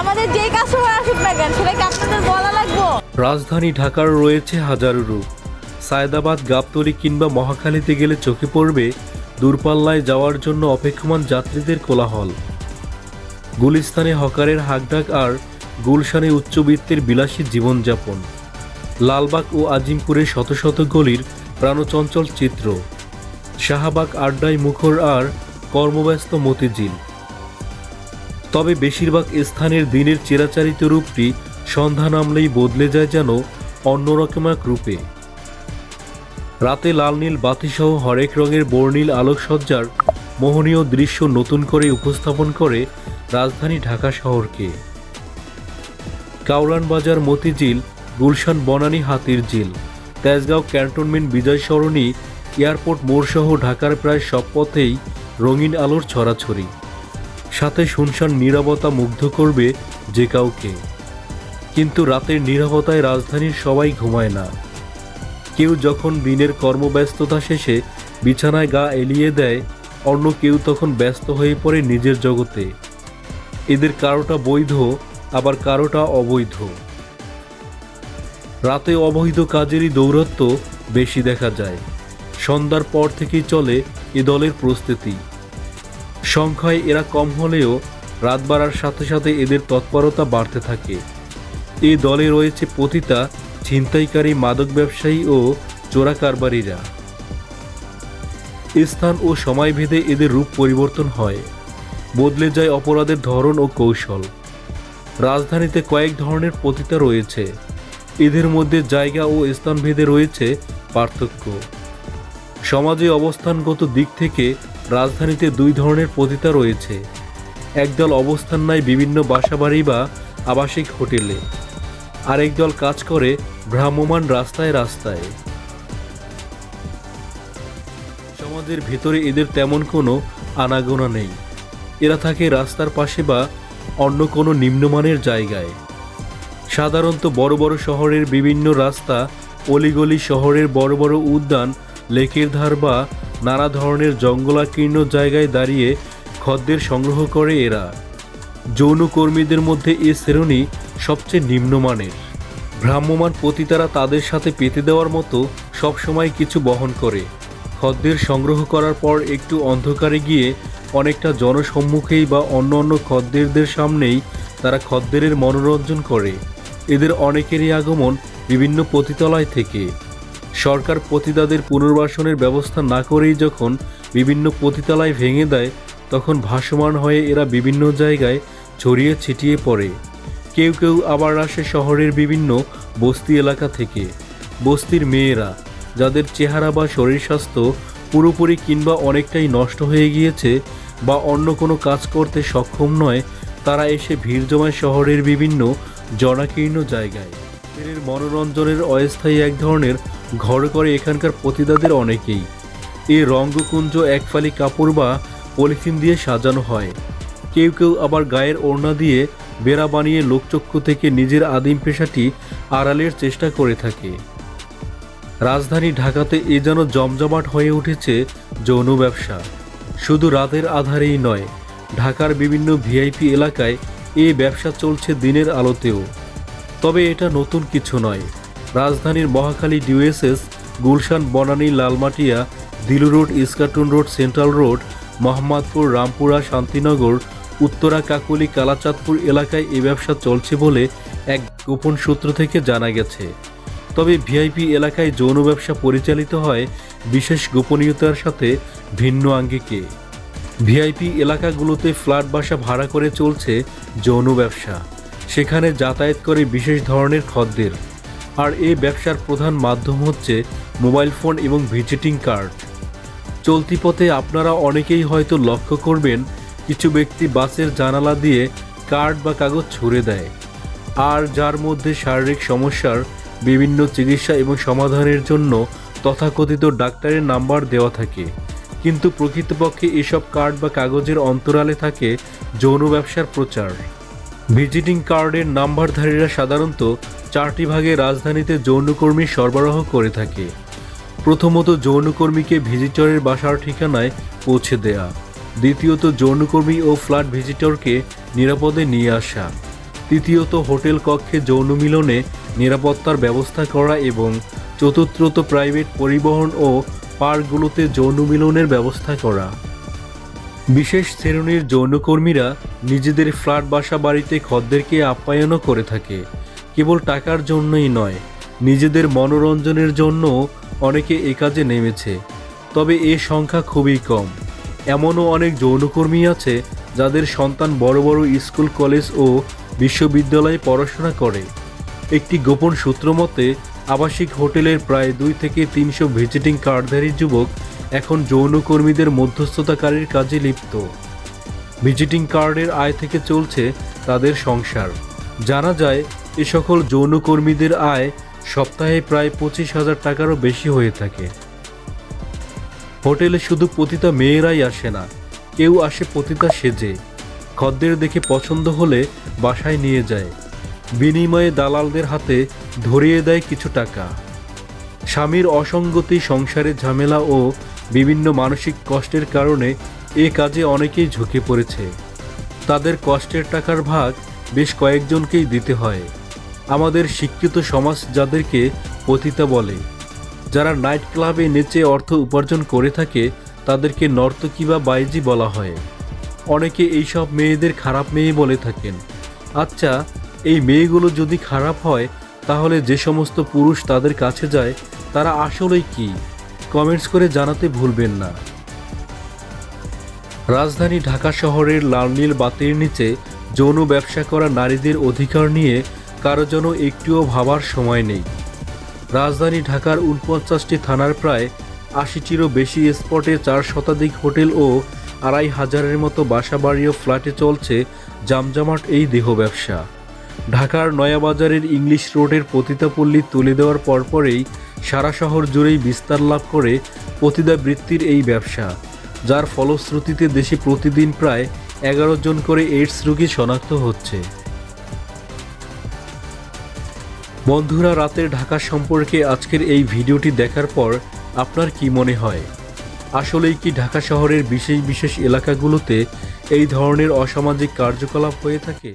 আমাদের কাস্টমার আসুক না কেন সেটা কি আপনাদের বলা লাগবো। রাজধানী ঢাকার রয়েছে হাজারো রূপ। সায়দাবাদ, গাবতলী কিংবা মহাখালীতে গেলে চোখে পড়বে দূরপাল্লায় যাওয়ার জন্য অপেক্ষমান যাত্রীদের কোলাহল। গুলিস্তানে হকারের হাকডাক আর গুলশানে উচ্চবিত্তের বিলাসী জীবনযাপন। লালবাগ ও আজিমপুরে শত শত গলির প্রাণচঞ্চল চিত্র। শাহবাগ আড্ডায় মুখর আর কর্মব্যস্ত মতিঝিল। তবে বেশিরভাগ স্থানের দিনের চিরাচারিত রূপটি সন্ধ্যা নামলেই বদলে যায় যেন অন্যরকম এক রূপে। রাতে লাল নীল বাতিসহ হরেক রঙের বর্ণিল আলোকসজ্জার মোহনীয় দৃশ্য নতুন করে উপস্থাপন করে রাজধানী ঢাকা শহরকে। কাউরান বাজার মতিঝিল, গুলশান বনানী হাতির ঝিল, তেজগাঁও ক্যান্টনমেন্ট বিজয় সরণি, এয়ারপোর্ট মোড়সহ ঢাকার প্রায় সব পথেই রঙিন আলোর ছড়াছড়ি। সাথে শুনশান নীরবতা মুগ্ধ করবে যে কাউকে। কিন্তু রাতের নীরবতায় রাজধানীর সবাই ঘুমায় না। কেউ যখন দিনের কর্মব্যস্ততা শেষে বিছানায় গা এলিয়ে দেয়, অন্য কেউ তখন ব্যস্ত হয়ে পড়ে নিজের জগতে। এদের কারোটা বৈধ, আবার কারোটা অবৈধ। রাতে অবৈধ কাজেরই দৌরত্ব বেশি দেখা যায়। সন্ধ্যার পর থেকেই চলে এ দলের প্রস্তুতি। সংখ্যায় এরা কম হলেও রাত বাড়ার সাথে সাথে এদের তৎপরতা বাড়তে থাকে। এই দলে রয়েছে পতিতা, ছিনতাইকারী মাদক ব্যবসায়ী ও চোরা কারবারিরা। স্থান ও সময় ভেদে এদের রূপ পরিবর্তন হয়। বদলে যায় অপরাধের ধরন ও কৌশল। রাজধানীতে কয়েক ধরনের পতিতা রয়েছে। এদের মধ্যে জায়গা ও স্থানভেদে রয়েছে পার্থক্য। সমাজে অবস্থানগত দিক থেকে রাজধানীতে দুই ধরনের পতিতা রয়েছে। একদল অবস্থান নেয় বিভিন্ন বাসাবাড়ি বা আবাসিক হোটেলে। আরেক দল কাজ করে ভ্রাম্যমান রাস্তায় রাস্তায়। সমাজের ভেতরে এদের তেমন কোনো আনাগোনা নেই। এরা থাকে রাস্তার পাশে বা অন্য কোনো নিম্নমানের জায়গায়। সাধারণত বড় বড় শহরের বিভিন্ন রাস্তা, অলিগলি শহরের বড় বড় উদ্যান লেকের ধার বা নানা ধরনের জঙ্গলাকীর্ণ জায়গায় দাঁড়িয়ে খদ্দের সংগ্রহ করে এরা। যৌনকর্মীদের মধ্যে এ শ্রেণি সবচেয়ে নিম্নমানের। ভ্রাম্যমান পতিতারা তাদের সাথে পেতে দেওয়ার মতো সবসময় কিছু বহন করে। খদ্দের সংগ্রহ করার পর একটু অন্ধকারে গিয়ে অনেকটা জনসম্মুখেই বা অন্য অন্য খদ্দেরদের সামনেই তারা খদ্দেরের মনোরঞ্জন করে। এদের অনেকেরই আগমন বিভিন্ন পতিতলায় থেকে। সরকার পতিতাদের পুনর্বাসনের ব্যবস্থা না করেই যখন বিভিন্ন পতিতালয় ভেঙে দেয়, তখন ভাসমান হয়ে এরা বিভিন্ন জায়গায় ছড়িয়ে ছিটিয়ে পড়ে। কেউ কেউ আবার আসে শহরের বিভিন্ন বস্তি এলাকা থেকে। বস্তির মেয়েরা, যাদের চেহারা বা শরীর স্বাস্থ্য পুরোপুরি কিংবা অনেকটাই নষ্ট হয়ে গিয়েছে বা অন্য কোনো কাজ করতে সক্ষম নয়, তারা এসে ভিড় জমায় শহরের বিভিন্ন জনাকীর্ণ জায়গায়। এর মনোরঞ্জনের অস্থায়ী এক ধরনের ঘর করে এখানকার পতিতাদের অনেকেই। এই রঙ্গকুঞ্জ একফালি কাপড় বা পলিথিন দিয়ে সাজানো হয়। কেউ কেউ আবার গায়ের ওড়না দিয়ে বেড়া বানিয়ে লোকচক্ষু থেকে নিজের আদিম পেশাটি আড়ালের চেষ্টা করে থাকে। রাজধানী ঢাকাতে এ যেন জমজমাট হয়ে উঠেছে যৌন ব্যবসা। শুধু রাতের আধারেই নয়, ঢাকার বিভিন্ন ভিআইপি এলাকায় এই ব্যবসা চলছে দিনের আলোতেও। তবে এটা নতুন কিছু নয়। রাজধানীর Mohakhali ডিউএসএস Gulshan, Banani, Lalmatia, Dilu road, Eskaton road, central road, Mohammadpur, Rampura, Shantinagar, Uttara, Kakoli, Kalachandpur এলাকায় এ ব্যবসা চলছে বলে এক গোপন সূত্র থেকে জানা গেছে। তবে ভিআইপি এলাকায় যৌন ব্যবসা পরিচালিত হয় বিশেষ গোপনীয়তার সাথে ভিন্ন আঙ্গিকে। ভিআইপি এলাকাগুলোতে ফ্ল্যাট বাসা ভাড়া করে চলছে যৌন ব্যবসা। সেখানে যাতায়াত করে বিশেষ ধরনের খদ্দের। আর এই ব্যবসার প্রধান মাধ্যম হচ্ছে মোবাইল ফোন এবং ভিজিটিং কার্ড। চলতি পথে আপনারা অনেকেই হয়তো লক্ষ্য করবেন, কিছু ব্যক্তি বাসের জানালা দিয়ে কার্ড বা কাগজ ছুড়ে দেয়। আর যার মধ্যে শারীরিক সমস্যার বিভিন্ন চিকিৎসা এবং সমাধানের জন্য তথাকথিত ডাক্তারের নাম্বার দেওয়া থাকে। কিন্তু প্রকৃতপক্ষে এসব কার্ড বা কাগজের অন্তরালে থাকে যৌন ব্যবসার প্রচার। ভিজিটিং কার্ডের নাম্বারধারীরা সাধারণত চারটি ভাগে রাজধানীতে যৌনকর্মী সরবরাহ করে থাকে। প্রথমত যৌনকর্মীকে ভিজিটরের বাসার ঠিকানায় পৌঁছে দেয়া। দ্বিতীয়ত যৌনকর্মী ও ফ্ল্যাট ভিজিটরকে নিরাপদে নিয়ে আসা। তৃতীয়ত হোটেল কক্ষে যৌন মিলনে নিরাপত্তার ব্যবস্থা করা এবং চতুর্থত প্রাইভেট পরিবহন ও পার্কগুলোতে যৌন মিলনের ব্যবস্থা করা। বিশেষ শ্রেণির যৌনকর্মীরা নিজেদের ফ্ল্যাট, বাসা, বাড়িতে খদ্দেরকে আপ্যায়নও করে থাকে। কেবল টাকার জন্যই নয়, নিজেদের মনোরঞ্জনের জন্য অনেকে এ কাজে নেমেছে। তবে এ সংখ্যা খুবই কম। এমনও অনেক যৌনকর্মী আছে যাদের সন্তান বড় বড় স্কুল, কলেজ ও বিশ্ববিদ্যালয়ে পড়াশোনা করে। একটি গোপন সূত্র মতে, আবাসিক হোটেলের প্রায় দুই থেকে তিনশো ভিজিটিং কার্ডধারী যুবক এখন যৌনকর্মীদের মধ্যস্থতাকারীর কাজে লিপ্ত। ভিজিটিং কার্ডের আয় থেকে চলছে তাদের সংসার। জানা যায়, এ সকল যৌনকর্মীদের আয় সপ্তাহে প্রায় পঁচিশ হাজার টাকারও বেশি হয়ে থাকে। হোটেলে শুধু পতিতা মেয়েরাই আসে না, কেউ আসে পতিতা সেজে। খদ্দের দেখে পছন্দ হলে বাসায় নিয়ে যায়। বিনিময়ে দালালদের হাতে ধরিয়ে দেয় কিছু টাকা। স্বামীর অসঙ্গতি সংসারের ঝামেলা ও বিভিন্ন মানসিক কষ্টের কারণে এ কাজে অনেকেই ঝুঁকে পড়েছে। তাদের কষ্টের টাকার ভাগ বেশ কয়েকজনকেই দিতে হয়। আমাদের শিক্ষিত সমাজ যাদেরকে পতিতা বলে, যারা নাইট ক্লাবে নেচে অর্থ উপার্জন করে থাকে, তাদেরকে নর্তকী বা বাইজি বলা হয়। অনেকে এইসব মেয়েদের খারাপ মেয়ে বলে থাকেন। আচ্ছা এই মেয়েগুলো যদি খারাপ হয়, তাহলে যে সমস্ত পুরুষ তাদের কাছে যায়, তারা আসলেই কি? কমেন্টস করে জানাতে ভুলবেন না। রাজধানী ঢাকা শহরের লাল নীল বাতির নিচে যৌন ব্যবসা করা নারীদের অধিকার নিয়ে কারও যেন একটুও ভাবার সময় নেই। রাজধানী ঢাকার উনপঞ্চাশটি থানার প্রায় আশিটিরও বেশি স্পটে চার শতাধিক হোটেল ও আড়াই হাজারের মতো বাসাবাড়ি ও ফ্ল্যাটে চলছে জামজামাট এই দেহ ব্যবসা। ঢাকার নয়াবাজারের ইংলিশ রোডের পতিতাপল্লী তুলে দেওয়ার পরপরেই সারা শহর জুড়েই বিস্তার লাভ করে পতিতা বৃত্তির এই ব্যবসা। যার ফলশ্রুতিতে দেশে প্রতিদিন প্রায় এগারো জন করে এইডস রোগী শনাক্ত হচ্ছে। বন্ধুরা রাতের ঢাকা সম্পর্কে আজকের এই ভিডিওটি দেখার পর আপনার কি মনে হয়? আসলেই কি ঢাকা শহরের বিশেষ বিশেষ এলাকাগুলোতে এই ধরনের অসামাজিক কার্যকলাপ হয়ে থাকে?